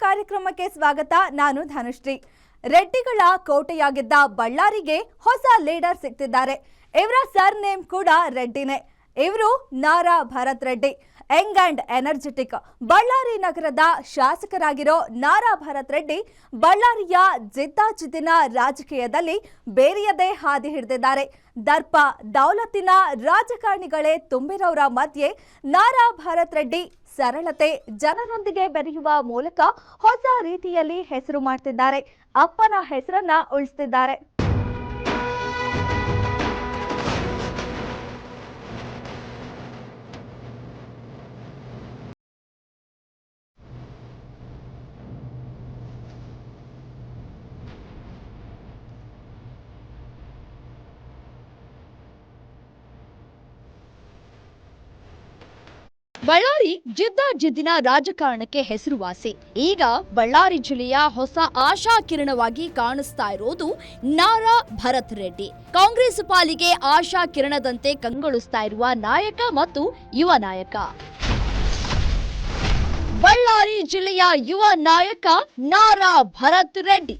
ಕಾರ್ಯಕ್ರಮಕ್ಕೆ ಸ್ವಾಗತ ನಾನು ಧನುಶ್ರೀ ರೆಡ್ಡಿಗಳ ಕೋಟೆಯಾಗಿದ್ದ ಬಳ್ಳಾರಿಗೆ ಹೊಸ ಲೀಡರ್ ಸಿಗ್ತಿದ್ದಾರೆ ಇವರ ಸರ್ ನೇಮ್ ಕೂಡ ರೆಡ್ಡಿನೇ. ಇವರು Nara Bharath Reddy. Young and energetic. Ballari ನಗರದ ಶಾಸಕರಾಗಿರೋ ನಾರಾ ಭರತ್ ರೆಡ್ಡಿ ಬಳ್ಳಾರಿಯ ಜಿದ್ದಾಜಿದ್ದಿನ ರಾಜಕೀಯದಲ್ಲಿ ಬೇರೆಯದೇ ಹಾದಿ ಹಿಡಿದಿದ್ದಾರೆ. ದರ್ಪ ದೌಲತ್ತಿನ ರಾಜಕಾರಣಿಗಳೇ ತುಂಬಿರೋರ ಮಧ್ಯೆ ನಾರಾ ಭರತ್ ರೆಡ್ಡಿ ಸರಳತೆ ಜನರೊಂದಿಗೆ ಬೆರೆಯುವ ಮೂಲಕ ಹೊಸ ರೀತಿಯಲ್ಲಿ ಹೆಸರು ಮಾಡ್ತಿದ್ದಾರೆ. ಅಪ್ಪನ ಹೆಸರನ್ನ ಉಳಿಸ್ತಿದ್ದಾರೆ. ಬಳ್ಳಾರಿ ಜಿದ್ದಾಜಿದ್ದಿನ ರಾಜಕಾರಣಕ್ಕೆ ಹೆಸರುವಾಸಿ. ಈಗ ಬಳ್ಳಾರಿ ಜಿಲ್ಲೆಯ ಹೊಸ ಆಶಾ ಕಿರಣವಾಗಿ ಕಾಣಿಸ್ತಾ ಇರೋದು ನಾರಾ ಭರತ್ ರೆಡ್ಡಿ. ಕಾಂಗ್ರೆಸ್ ಪಾಲಿಗೆ ಆಶಾ ಕಿರಣದಂತೆ ಕಂಗೊಳಿಸ್ತಾ ಇರುವ ನಾಯಕ ಮತ್ತು ಯುವ ನಾಯಕ. ಬಳ್ಳಾರಿ ಜಿಲ್ಲೆಯ ಯುವ ನಾಯಕ ನಾರಾ ಭರತ್ ರೆಡ್ಡಿ.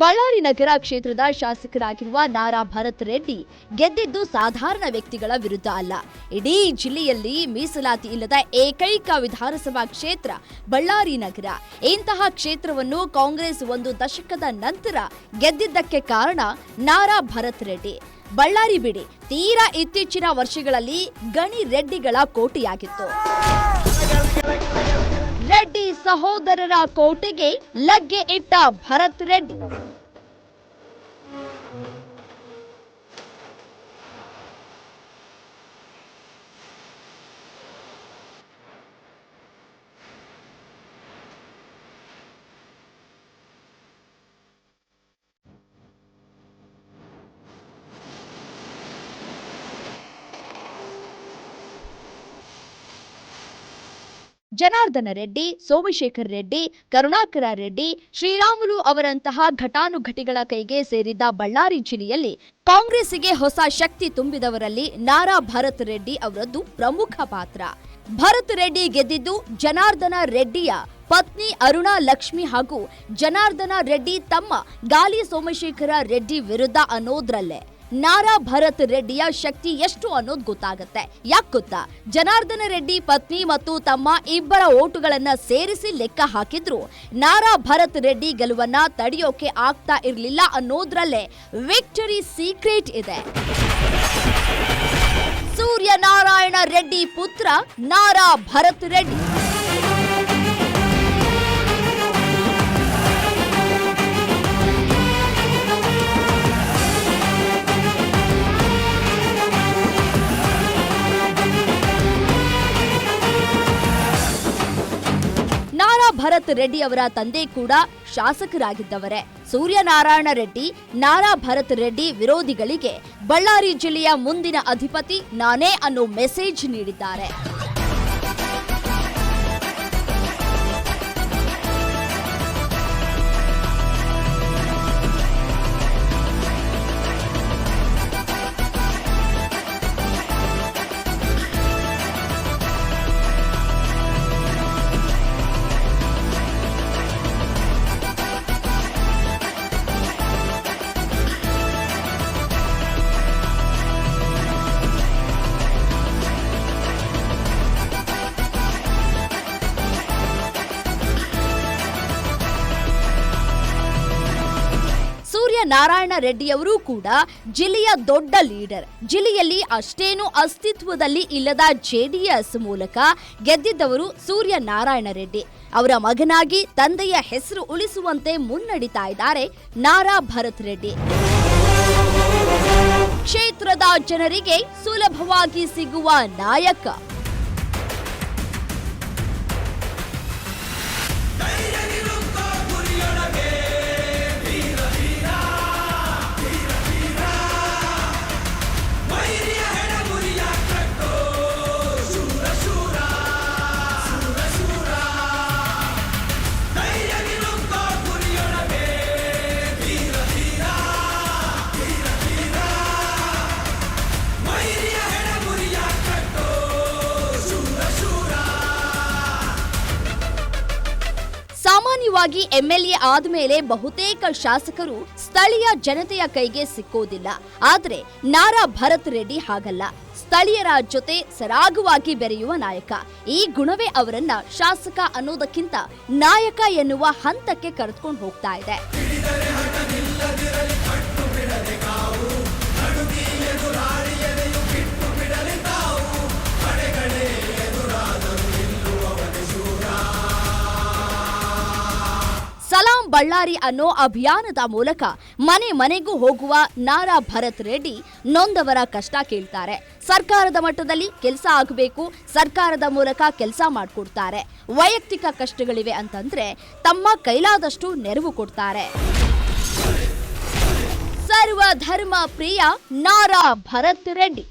ಬಳ್ಳಾರಿ ನಗರ ಕ್ಷೇತ್ರದ ಶಾಸಕರಾಗಿರುವ ನಾರಾ ಭರತ್ ರೆಡ್ಡಿ ಗೆದ್ದಿದ್ದು ಸಾಧಾರಣ ವ್ಯಕ್ತಿಗಳ ವಿರುದ್ಧ ಅಲ್ಲ. ಇಡೀ ಜಿಲ್ಲೆಯಲ್ಲಿ ಮೀಸಲಾತಿ ಇಲ್ಲದ ಏಕೈಕ ವಿಧಾನಸಭಾ ಕ್ಷೇತ್ರ ಬಳ್ಳಾರಿ ನಗರ. ಇಂತಹ ಕ್ಷೇತ್ರವನ್ನು ಕಾಂಗ್ರೆಸ್ ಒಂದು ದಶಕದ ನಂತರ ಗೆದ್ದಿದ್ದಕ್ಕೆ ಕಾರಣ ನಾರಾ ಭರತ್ ರೆಡ್ಡಿ. ಬಳ್ಳಾರಿ ಬಿಡಿ, ತೀರಾ ಇತ್ತೀಚಿನ ವರ್ಷಗಳಲ್ಲಿ ಗಣಿ ರೆಡ್ಡಿಗಳ ಕೋಟೆಯಾಗಿತ್ತು. ರೆಡ್ಡಿ ಸಹೋದರರ ಕೋಟೆಗೆ ಲಗ್ಗೆ ಇಟ್ಟ ಭರತ್ ರೆಡ್ಡಿ. ಜನಾರ್ದನ ರೆಡ್ಡಿ, ಸೋಮಶೇಖರ್ ರೆಡ್ಡಿ, ಕರುಣಾಕರ ರೆಡ್ಡಿ, ಶ್ರೀರಾಮುಲು ಅವರಂತಹ ಘಟಾನುಘಟಿಗಳ ಕೈಗೆ ಸೇರಿದ್ದ ಬಳ್ಳಾರಿ ಜಿಲ್ಲೆಯಲ್ಲಿ ಕಾಂಗ್ರೆಸ್ಸಿಗೆ ಹೊಸ ಶಕ್ತಿ ತುಂಬಿದವರಲ್ಲಿ ನಾರಾ ಭರತ್ ರೆಡ್ಡಿ ಅವರದ್ದು ಪ್ರಮುಖ ಪಾತ್ರ. ಭರತ್ ರೆಡ್ಡಿ ಗೆದ್ದಿದ್ದು ಜನಾರ್ದನ ರೆಡ್ಡಿಯ ಪತ್ನಿ ಅರುಣಾ ಲಕ್ಷ್ಮಿ ಹಾಗೂ ಜನಾರ್ದನ ರೆಡ್ಡಿ ತಮ್ಮ ಗಾಲಿ ಸೋಮಶೇಖರ ರೆಡ್ಡಿ ವಿರುದ್ಧ ಅನ್ನೋದ್ರಲ್ಲೇ. ನಾರಾ ಭರತ್ ರೆಡ್ಡಿಯ ಶಕ್ತಿ ಎಷ್ಟು ಅನ್ನೋದು ಗೊತ್ತಾಗುತ್ತೆ. ಯಾಕೆ ಗೊತ್ತಾ? ಜನಾರ್ದನ ರೆಡ್ಡಿ ಪತ್ನಿ ಮತ್ತು ತಮ್ಮ ಇಬ್ಬರ ಓಟುಗಳನ್ನ ಸೇರಿಸಿ ಲೆಕ್ಕ ಹಾಕಿದ್ರು. ನಾರಾ ಭರತ್ ರೆಡ್ಡಿ ಗೆಲುವನ್ನ ತಡೆಯೋಕೆ ಆಗ್ತಾ ಇರಲಿಲ್ಲ ಅನ್ನೋದ್ರಲ್ಲೇ ವಿಕ್ಟರಿ ಸೀಕ್ರೆಟ್ ಇದೆ. ಸೂರ್ಯನಾರಾಯಣ ರೆಡ್ಡಿ ಪುತ್ರ ನಾರಾ ಭರತ್ ರೆಡ್ಡಿ. ಭರತ್ ರೆಡ್ಡಿ ಅವರ ತಂದೆ ಕೂಡ ಶಾಸಕರಾಗಿದ್ದವರೇ. ಸೂರ್ಯನಾರಾಯಣ ರೆಡ್ಡಿ, ನಾರಾ ಭರತ್ ರೆಡ್ಡಿ ವಿರೋಧಿಗಳಿಗೆ ಬಳ್ಳಾರಿ ಜಿಲ್ಲೆಯ ಮುಂದಿನ ಅಧಿಪತಿ ನಾನೇ ಅನ್ನೋ ಮೆಸೇಜ್ ನೀಡಿದ್ದಾರೆ. ನಾರಾಯಣ ರೆಡ್ಡಿಯವರು ಕೂಡ ಜಿಲ್ಲೆಯ ದೊಡ್ಡ ಲೀಡರ್. ಜಿಲ್ಲೆಯಲ್ಲಿ ಅಷ್ಟೇನು ಅಸ್ತಿತ್ವದಲ್ಲಿ ಇಲ್ಲದ ಜೆಡಿಎಸ್ ಮೂಲಕ ಗೆದ್ದಿದ್ದವರು ಸೂರ್ಯ ನಾರಾಯಣ ರೆಡ್ಡಿ. ಅವರ ಮಗನಾಗಿ ತಂದೆಯ ಹೆಸರು ಉಳಿಸುವಂತೆ ಮುನ್ನಡೀತಾ ಇದ್ದಾರೆ ನಾರಾ ಭರತ್ ರೆಡ್ಡಿ. ಕ್ಷೇತ್ರದ ಜನರಿಗೆ ಸುಲಭವಾಗಿ ಸಿಗುವ ನಾಯಕ. ಸಾಮಾನ್ಯವಾಗಿ ಎಂಎಲ್ಎ ಆದ್ಮೇಲೆ ಬಹುತೇಕ ಶಾಸಕರು ಸ್ಥಳೀಯ ಜನತೆಯ ಕೈಗೆ ಸಿಕ್ಕೋದಿಲ್ಲ. ಆದ್ರೆ ನಾರಾ ಭರತ್ ರೆಡ್ಡಿ ಹಾಗಲ್ಲ. ಸ್ಥಳೀಯರ ಜೊತೆ ಸರಾಗವಾಗಿ ಬೆರೆಯುವ ನಾಯಕ. ಈ ಗುಣವೇ ಅವರನ್ನ ಶಾಸಕ ಅನ್ನೋದಕ್ಕಿಂತ ನಾಯಕ ಎನ್ನುವ ಹಂತಕ್ಕೆ ಕರೆದುಕೊಂಡು ಹೋಗ್ತಾ ಇದೆ. ಬಳ್ಳಾರಿ ಅನ್ನೋ ಅಭಿಯಾನದ ಮೂಲಕ ಮನೆ ಮನೆಗೂ ಹೋಗುವ ನಾರಾ ಭರತ್ ರೆಡ್ಡಿ ನೊಂದವರ ಕಷ್ಟ ಕೇಳ್ತಾರೆ. ಸರ್ಕಾರದ ಮಟ್ಟದಲ್ಲಿ ಕೆಲಸ ಆಗಬೇಕು, ಸರ್ಕಾರದ ಮೂಲಕ ಕೆಲಸ ಮಾಡಿಕೊಡ್ತಾರೆ. ವೈಯಕ್ತಿಕ ಕಷ್ಟಗಳಿವೆ ಅಂತಂದ್ರೆ ತಮ್ಮ ಕೈಲಾದಷ್ಟು ನೆರವು ಕೊಡ್ತಾರೆ. ಸರ್ವ ಧರ್ಮ ಪ್ರಿಯ ನಾರಾ ಭರತ್ ರೆಡ್ಡಿ.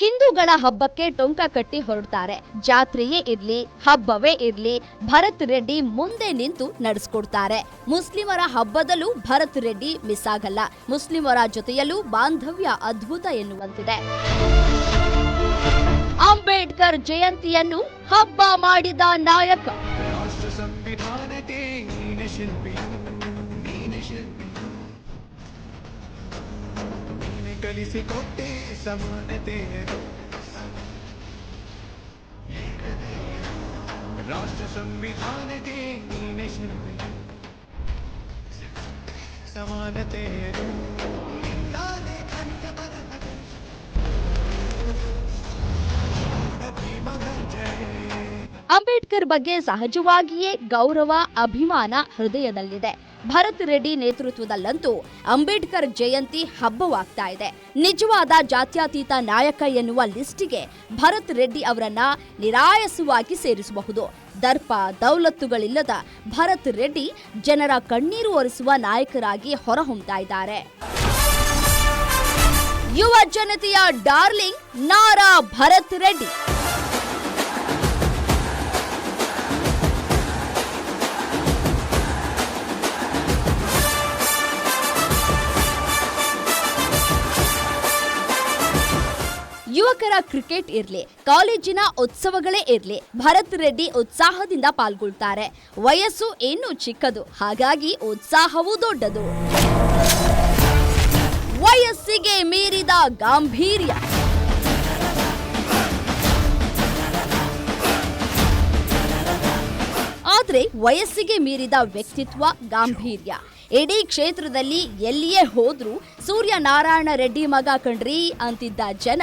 ಹಿಂದೂಗಳ ಹಬ್ಬಕ್ಕೆ ಟೊಂಕ ಕಟ್ಟಿ ಹೊರಡ್ತಾರೆ. ಜಾತ್ರೆಯೇ ಇರ್ಲಿ, ಹಬ್ಬವೇ ಇರ್ಲಿ, ಭರತ್ ರೆಡ್ಡಿ ಮುಂದೆ ನಿಂತು ನಡೆಸ್ಕೊಡ್ತಾರೆ. ಮುಸ್ಲಿಮರ ಹಬ್ಬದಲ್ಲೂ ಭರತ್ ರೆಡ್ಡಿ ಮಿಸ್ ಆಗಲ್ಲ. ಮುಸ್ಲಿಮರ ಜೊತೆಯಲ್ಲೂ ಬಾಂಧವ್ಯ ಅದ್ಭುತ ಎನ್ನುವಂತಿದೆ. ಅಂಬೇಡ್ಕರ್ ಜಯಂತಿಯನ್ನು ಹಬ್ಬ ಮಾಡಿದ ನಾಯಕ ನೀನೆ ಕಲಿಸಿಕೊಟ್ಟೆ ಸಮಾನತೆಯನ್ನು ರಾಷ್ಟ್ರ ಸಂವಿಧಾನಕ್ಕೆ ನೀನೆ ಜಯ ಅಂಬೇಡ್ಕರ್ ಬಗ್ಗೆ ಸಹಜವಾಗಿಯೇ ಗೌರವ ಅಭಿಮಾನ ಹೃದಯದಲ್ಲಿದೆ. ಭರತ್ ರೆಡ್ಡಿ ನೇತೃತ್ವದಲ್ಲಂತೂ ಅಂಬೇಡ್ಕರ್ ಜಯಂತಿ ಹಬ್ಬವಾಗ್ತಾ ಇದೆ. ನಿಜವಾದ ಜಾತ್ಯಾತೀತ ನಾಯಕ ಎನ್ನುವ ಲಿಸ್ಟಿಗೆ ಭರತ್ ರೆಡ್ಡಿ ಅವರನ್ನ ನಿರಾಯಸವಾಗಿ ಸೇರಿಸಬಹುದು. ದರ್ಪ, ದೌಲತ್ತುಗಳಿಲ್ಲದ ಭರತ್ ರೆಡ್ಡಿ ಜನರ ಕಣ್ಣೀರು ಒರೆಸುವ ನಾಯಕರಾಗಿ ಹೊರಹೊಮ್ತಾ ಇದ್ದಾರೆ ಯುವ ಜನತೆಯ ಡಾರ್ಲಿಂಗ್ ನಾರಾ ಭರತ್ ರೆಡ್ಡಿ. ಯುವಕರ ಕ್ರಿಕೆಟ್ ಇರಲಿ, ಕಾಲೇಜಿನ ಉತ್ಸವಗಳೇ ಇರಲಿ, ಭರತ್ ರೆಡ್ಡಿ ಉತ್ಸಾಹದಿಂದ ಪಾಲ್ಗೊಳ್ತಾರೆ. ವಯಸ್ಸು ಇನ್ನೂ ಚಿಕ್ಕದು, ಹಾಗಾಗಿ ಉತ್ಸಾಹವೂ ದೊಡ್ಡದು. ವಯಸ್ಸಿಗೆ ಮೀರಿದ ಗಾಂಭೀರ್ಯ. ಆದ್ರೆ ವಯಸ್ಸಿಗೆ ಮೀರಿದ ವ್ಯಕ್ತಿತ್ವ ಗಾಂಭೀರ್ಯ. ಇಡೀ ಕ್ಷೇತ್ರದಲ್ಲಿ ಎಲ್ಲಿಯೇ ಹೋದ್ರೂ ಸೂರ್ಯನಾರಾಯಣ ರೆಡ್ಡಿ ಮಗ ಕಣ್ರಿ ಅಂತಿದ್ದ ಜನ,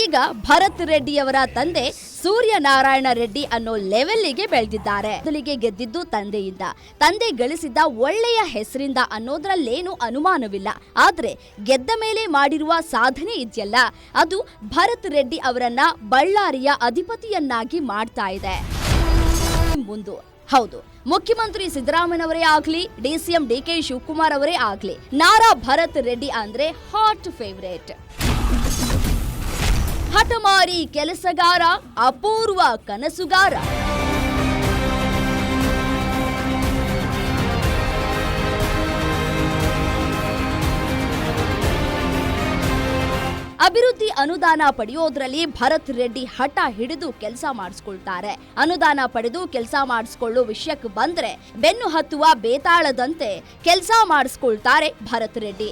ಈಗ ಭರತ್ ರೆಡ್ಡಿಯವರ ತಂದೆ ಸೂರ್ಯನಾರಾಯಣ ರೆಡ್ಡಿ ಅನ್ನೋ ಲೆವೆಲ್ಲಿಗೆ ಬೆಳೆದಿದ್ದಾರೆ. ಮೊದಲಿಗೆ ಗೆದ್ದಿದ್ದು ತಂದೆಯಿಂದ. ತಂದೆ ಗಳಿಸಿದ್ದ ಒಳ್ಳೆಯ ಹೆಸರಿಂದ ಅನ್ನೋದ್ರಲ್ಲೇನು ಅನುಮಾನವಿಲ್ಲ. ಆದ್ರೆ ಗೆದ್ದ ಮೇಲೆ ಮಾಡಿರುವ ಸಾಧನೆ ಇದೆಯಲ್ಲ, ಅದು ಭರತ್ ರೆಡ್ಡಿ ಅವರನ್ನ ಬಳ್ಳಾರಿಯ ಅಧಿಪತಿಯನ್ನಾಗಿ ಮಾಡ್ತಾ ಇದೆ. ಮುಂದು. ಹೌದು, ಮುಖ್ಯಮಂತ್ರಿ ಸಿದ್ದರಾಮಯ್ಯನವರೇ ಆಗ್ಲಿ ಡಿಸಿಎಂ ಡಿ ಕೆ ಶಿವಕುಮಾರ್ ಅವರೇ ಆಗ್ಲಿ, ನಾರಾ ಭರತ್ ರೆಡ್ಡಿ ಅಂದ್ರೆ ಹಾಟ್ ಫೇವರೇಟ್ ಹಠಮಾರಿ ಕೆಲಸಗಾರ, ಅಪೂರ್ವ ಕನಸುಗಾರ. ಅಭಿವೃದ್ಧಿ ಅನುದಾನ ಪಡೆಯೋದ್ರಲ್ಲಿ ಭರತ್ ರೆಡ್ಡಿ ಹಠ ಹಿಡಿದು ಕೆಲಸ ಮಾಡಿಸ್ಕೊಳ್ತಾರೆ. ಅನುದಾನ ಪಡೆದು ಕೆಲಸ ಮಾಡಿಸ್ಕೊಳ್ಳೋ ವಿಷಯಕ್ಕೆ ಬಂದ್ರೆ ಬೆನ್ನು ಹತ್ತುವ ಬೇತಾಳದಂತೆ ಕೆಲಸ ಮಾಡಿಸ್ಕೊಳ್ತಾರೆ ಭರತ್ ರೆಡ್ಡಿ.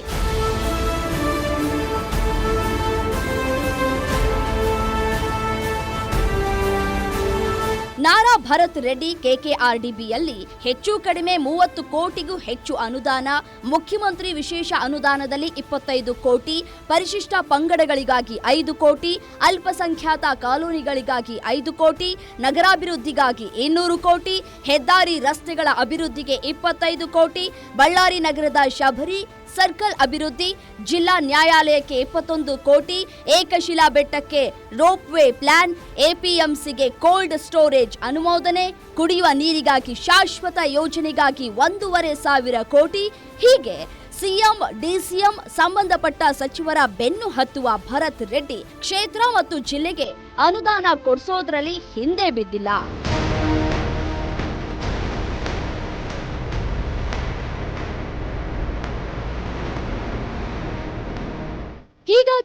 ಭರತ್ ರೆಡ್ಡಿ ಕೆಕೆಆರ್ಡಿಬಿಯಲ್ಲಿ ಹೆಚ್ಚು ಕಡಿಮೆ ಮೂವತ್ತು ಕೋಟಿಗೂ ಹೆಚ್ಚು ಅನುದಾನ, ಮುಖ್ಯಮಂತ್ರಿ ವಿಶೇಷ ಅನುದಾನದಲ್ಲಿ ಇಪ್ಪತ್ತೈದು ಕೋಟಿ, ಪರಿಶಿಷ್ಟ ಪಂಗಡಗಳಿಗಾಗಿ ಐದು ಕೋಟಿ, ಅಲ್ಪಸಂಖ್ಯಾತ ಕಾಲೋನಿಗಳಿಗಾಗಿ ಐದು ಕೋಟಿ, ನಗರಾಭಿವೃದ್ಧಿಗಾಗಿ ಇನ್ನೂರು ಕೋಟಿ, ಹೆದ್ದಾರಿ ರಸ್ತೆಗಳ ಅಭಿವೃದ್ಧಿಗೆ ಇಪ್ಪತ್ತೈದು ಕೋಟಿ, ಬಳ್ಳಾರಿ ನಗರದ ಶಬರಿ ಸರ್ಕಲ್ ಅಭಿವೃದ್ಧಿ, ಜಿಲ್ಲಾ ನ್ಯಾಯಾಲಯಕ್ಕೆ ಇಪ್ಪತ್ತೊಂದು ಕೋಟಿ, ಏಕಶಿಲಾ ಬೆಟ್ಟಕ್ಕೆ ರೋಪ್ ವೇ ಪ್ಲಾನ್, ಎಪಿಎಂಸಿಗೆ ಕೋಲ್ಡ್ ಸ್ಟೋರೇಜ್ ಅನುಮೋದನೆ, ಕುಡಿಯುವ ನೀರಿಗಾಗಿ ಶಾಶ್ವತ ಯೋಜನೆಗಾಗಿ ಒಂದೂವರೆ ಸಾವಿರ ಕೋಟಿ. ಹೀಗೆ ಸಿಎಂ, ಡಿಸಿಎಂ ಸಂಬಂಧಪಟ್ಟ ಸಚಿವರ ಬೆನ್ನು ಹತ್ತುವ ಭರತ್ ರೆಡ್ಡಿ ಕ್ಷೇತ್ರ ಮತ್ತು ಜಿಲ್ಲೆಗೆ ಅನುದಾನ ಕೊಡಿಸೋದ್ರಲ್ಲಿ ಹಿಂದೆ ಬಿದ್ದಿಲ್ಲ.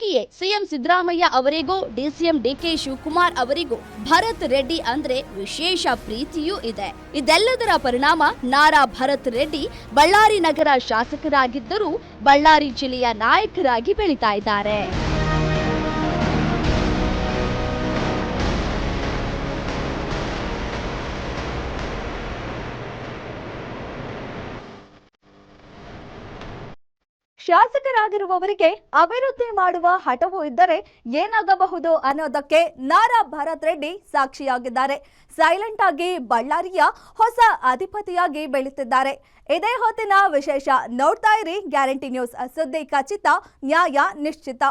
ಹೀಗಾಗಿಯೇ ಸಿಎಂ ಸಿದ್ದರಾಮಯ್ಯ ಅವರಿಗೂ, ಡಿಸಿಎಂ ಡಿಕೆ ಶಿವಕುಮಾರ್ ಅವರಿಗೂ ಭರತ್ ರೆಡ್ಡಿ ಅಂದ್ರೆ ವಿಶೇಷ ಪ್ರೀತಿಯೂ ಇದೆ. ಇದೆಲ್ಲದರ ಪರಿಣಾಮ ನಾರಾ ಭರತ್ ರೆಡ್ಡಿ ಬಳ್ಳಾರಿ ನಗರ ಶಾಸಕರಾಗಿದ್ದರೂ ಬಳ್ಳಾರಿ ಜಿಲ್ಲೆಯ ನಾಯಕರಾಗಿ ಬೆಳೀತಾ ಇದ್ದಾರೆ. ಶಾಸಕರಾಗಿರುವವರಿಗೆ ಅಭಿವೃದ್ಧಿ ಮಾಡುವ ಹಠವು ಇದ್ದರೆ ಏನಾಗಬಹುದು ಅನ್ನೋದಕ್ಕೆ ನಾರಾ ಭರತ್ ರೆಡ್ಡಿ ಸಾಕ್ಷಿಯಾಗಿದ್ದಾರೆ. ಸೈಲೆಂಟ್ ಆಗಿ ಬಳ್ಳಾರಿಯ ಹೊಸ ಅಧಿಪತಿಯಾಗಿ ಬೆಳೀತಿದ್ದಾರೆ. ಇದೇ ಹೊತ್ತಿನ ವಿಶೇಷ ನೋಡ್ತಾ ಇರಿ ಗ್ಯಾರಂಟಿ ನ್ಯೂಸ್ ಸುದ್ದಿ ಖಚಿತ, ನ್ಯಾಯ ನಿಶ್ಚಿತ.